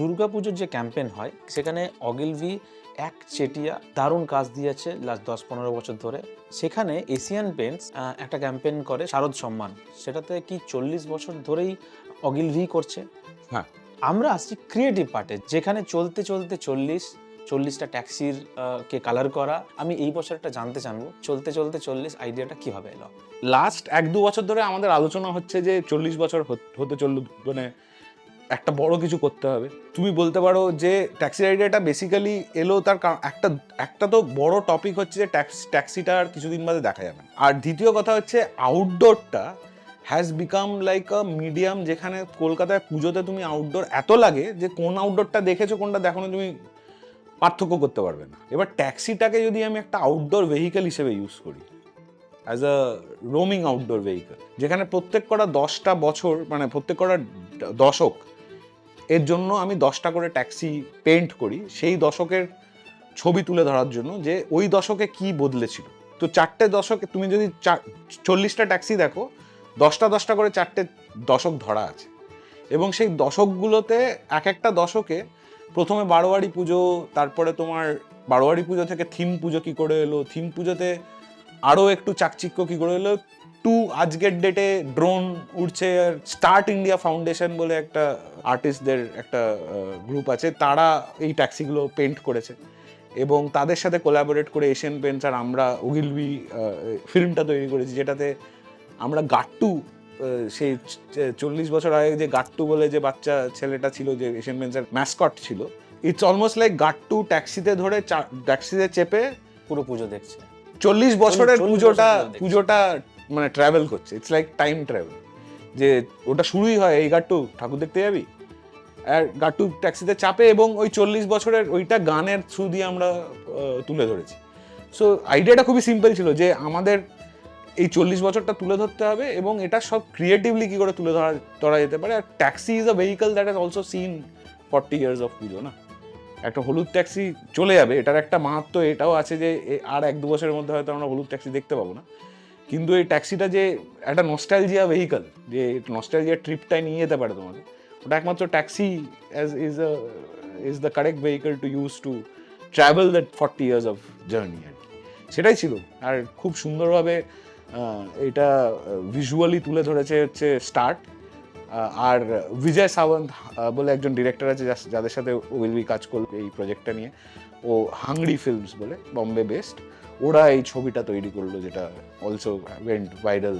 দুর্গাপুজোর যে ক্যাম্পেন হয় সেখানে অগিলভি এক চেটিয়া দারুণ কাজ দিয়েছে লাস্ট দশ পনেরো বছর ধরে। সেখানে এশিয়ান পেন্টস একটা ক্যাম্পেন করে শারদ সম্মান। সেটাতে কি চল্লিশ বছর ধরেই অগিলভি করছে? হ্যাঁ। আমরা আসছি ক্রিয়েটিভ পার্টে যেখানে চলতে চলতে চল্লিশ চল্লিশটা ট্যাক্সির কে কালার করা। আমি এই বছরটা জানতে চানবো চলতে চলতে চল্লিশ আইডিয়াটা কীভাবে এলো? লাস্ট এক দু বছর ধরে আমাদের আলোচনা হচ্ছে যে চল্লিশ বছর হত- হতে চলল মানে একটা বড় কিছু করতে হবে তুমি বলতে পারো যে ট্যাক্সি রাইডারটা বেসিক্যালি এলো তার একটা একটা তো বড় টপিক হচ্ছে যে ট্যাক্স ট্যাক্সিটা আর কিছুদিন বাদে দেখা যাবে। আর দ্বিতীয় কথা হচ্ছে আউটডোরটা has become like a medium যেখানে কলকাতায় পুজোতে তুমি আউটডোর এত লাগে যে কোন আউটডোরটা দেখেছ, কোনটা দেখো তুমি পার্থক্য করতে পারবে না এবার ট্যাক্সিটাকে যদি আমি একটা আউটডোর ভেহিকেল হিসেবে ইউজ করি as a roaming outdoor vehicle যেখানে প্রত্যেক কটা দশটা বছর মানে প্রত্যেক দ- দশক এর জন্য আমি দশটা করে ট্যাক্সি পেন্ট করি। সেই দশকের ছবি তুলে ধরার জন্য যে ওই দশকে কি বদলেছিল। তো চারটে দশকে তুমি যদি চল্লিশটা ট্যাক্সি দেখো, দশটা দশটা করে চারটে দশক ধরা আছে। এবং সেই দশকগুলোতে এক একটা দশকে প্রথমে বারোয়ারি পুজো, তারপরে তোমার বারোয়ারি পুজো থেকে থিম পুজো কি করে এলো? থিম পুজোতে আরও একটু চাকচিক্য কি করে এলো? টু আজকের ডেটে ড্রোন উড়ছে স্টার্ট ইন্ডিয়া ফাউন্ডেশন বলে একটা আর্টিস্টদের একটা গ্রুপ আছে তারা এই ট্যাক্সিগুলো পেন্ট করেছে এবং তাদের সাথে কোলাবোরেট করে এশিয়ান পেন্টস আর আমরা ওগিলবি ফিল্মটা তৈরি করেছি যেটাতে আমরা গাট্টু সেই চল্লিশ বছর আগে যে গাট্টু বলে যে বাচ্চা ছেলেটা ছিল যে এশিয়ান পেন্টসের ম্যাসকট ছিল ইটস অলমোস্ট লাইক গাট্টু ট্যাক্সিতে ধরে ট্যাক্সিতে চেপে পুরো পুজো দেখছে চল্লিশ বছরের পুজোটা। পুজোটা মানে ট্রাভেল করছে। ইটস লাইক টাইম ট্রাভেল যে ওটা শুরুই হয়, এই গাট্টু ঠাকুর দেখতে যাবি? আর গাট্টু ট্যাক্সিতে চাপে এবং ওই চল্লিশ বছরের ওইটা গানের থ্রু দিয়ে আমরা তুলে ধরেছি। সো আইডিয়াটা খুবই সিম্পল ছিল যে আমাদের এই চল্লিশ বছরটা তুলে ধরতে হবে এবং এটা সব ক্রিয়েটিভলি কি করে তুলে ধরা ধরা যেতে পারে। আর taxi is a vehicle that has also seen forty years of Puja, না? একটা হলুদ ট্যাক্সি চলে যাবে, এটার একটা মাহাত্ম এটাও আছে যে আর এক দু বছরের মধ্যে হয়তো আমরা হলুদ ট্যাক্সি দেখতে পাবো, না? কিন্তু এই ট্যাক্সিটা যে একটা নস্টালজিয়া ভেহিকল যে নস্টালজিয়া ট্রিপটাই নিয়ে যেতে পারে তোমাকে ওটা একমাত্র taxi as is a is the correct vehicle to use to travel that forty years of journey আর সেটাই ছিল। আর খুব সুন্দরভাবে এটা ভিজুয়ালি তুলে ধরেছে হচ্ছে স্টার্ট আর বিজয় সাওয়ন্ত বলে একজন ডিরেক্টর আছে যাদের সাথে উইলবি কাজ করবে এই প্রজেক্টটা নিয়ে। ও হাংরি ফিল্মস বলে বম্বে বেস্ট ওরা এই ছবিটা তৈরি করল, যেটা অলসো ওয়েন্ট ভাইরাল